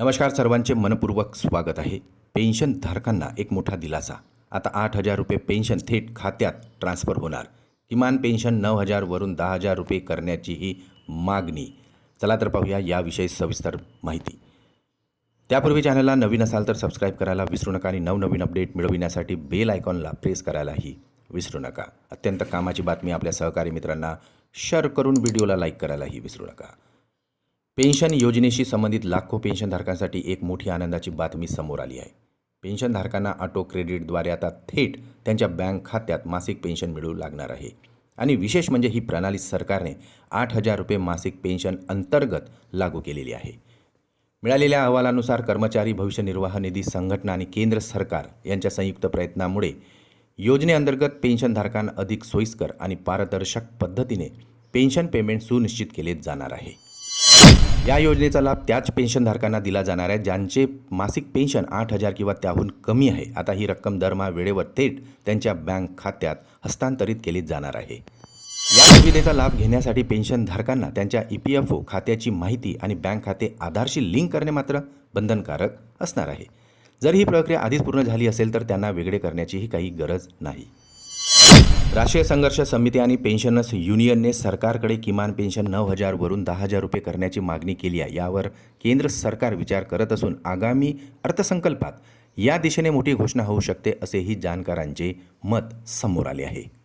नमस्कार सर्वांचे मनपूर्वक स्वागत आहे. पेन्शनधारकांना एक मोठा दिलासा. आता आठ हजार रुपये पेन्शन थेट खात्यात ट्रान्स्फर होणार. किमान पेन्शन नऊ हजारवरून दहा हजार रुपये करण्याचीही मागणी. चला तर पाहूया याविषयी सविस्तर माहिती. त्यापूर्वी चॅनलला नवीन असाल तर सबस्क्राईब करायला विसरू नका आणि नवनवीन अपडेट मिळविण्यासाठी बेल आयकॉनला प्रेस करायलाही विसरू नका. अत्यंत कामाची बातमी आपल्या सहकारी मित्रांना शेअर करून व्हिडिओला लाईक करायलाही विसरू नका. पेन्शन योजनेशी संबंधित लाखो पेन्शनधारकांसाठी एक मोठी आनंदाची बातमी समोर आली आहे. पेन्शनधारकांना ऑटो क्रेडिटद्वारे आता थेट त्यांच्या बँक खात्यात मासिक पेन्शन मिळू लागणार आहे. आणि विशेष म्हणजे ही प्रणाली सरकारने आठ हजार रुपये मासिक पेन्शन अंतर्गत लागू केलेली आहे. मिळालेल्या अहवालानुसार कर्मचारी भविष्य निर्वाह निधी संघटना आणि केंद्र सरकार यांच्या संयुक्त प्रयत्नामुळे योजनेअंतर्गत पेन्शनधारकांना अधिक सोयीस्कर आणि पारदर्शक पद्धतीने पेन्शन पेमेंट सुनिश्चित केले जाणार आहे. या योजनेचा लाभ त्याच पेन्शनधारकांना दिला जाणार आहे ज्यांचे मासिक पेन्शन आठ हजार किंवा त्याहून कमी आहे. आता ही रक्कम दरमहा वेळेवर थेट त्यांच्या बँक खात्यात हस्तांतरित केली जाणार आहे. या सुविधेचा लाभ घेण्यासाठी पेन्शनधारकांना त्यांच्या ई पी एफ ओ खात्याची माहिती आणि बँक खाते आधारशी लिंक करणे मात्र बंधनकारक असणार आहे. जर ही प्रक्रिया आधीच पूर्ण झाली असेल तर त्यांना वेगळे करण्याचीही काही गरज नाही. राष्ट्रीय संघर्ष समिती आणि पेन्शनर्स युनियनने सरकारकडे किमान पेन्शन नऊ हजारवरून दहा हजार रुपये करण्याची मागणी केली आहे. यावर केंद्र सरकार विचार करत असून आगामी अर्थसंकल्पात या दिशेने मोठी घोषणा होऊ शकते असेही जाणकारांचे मत समोर आले आहे.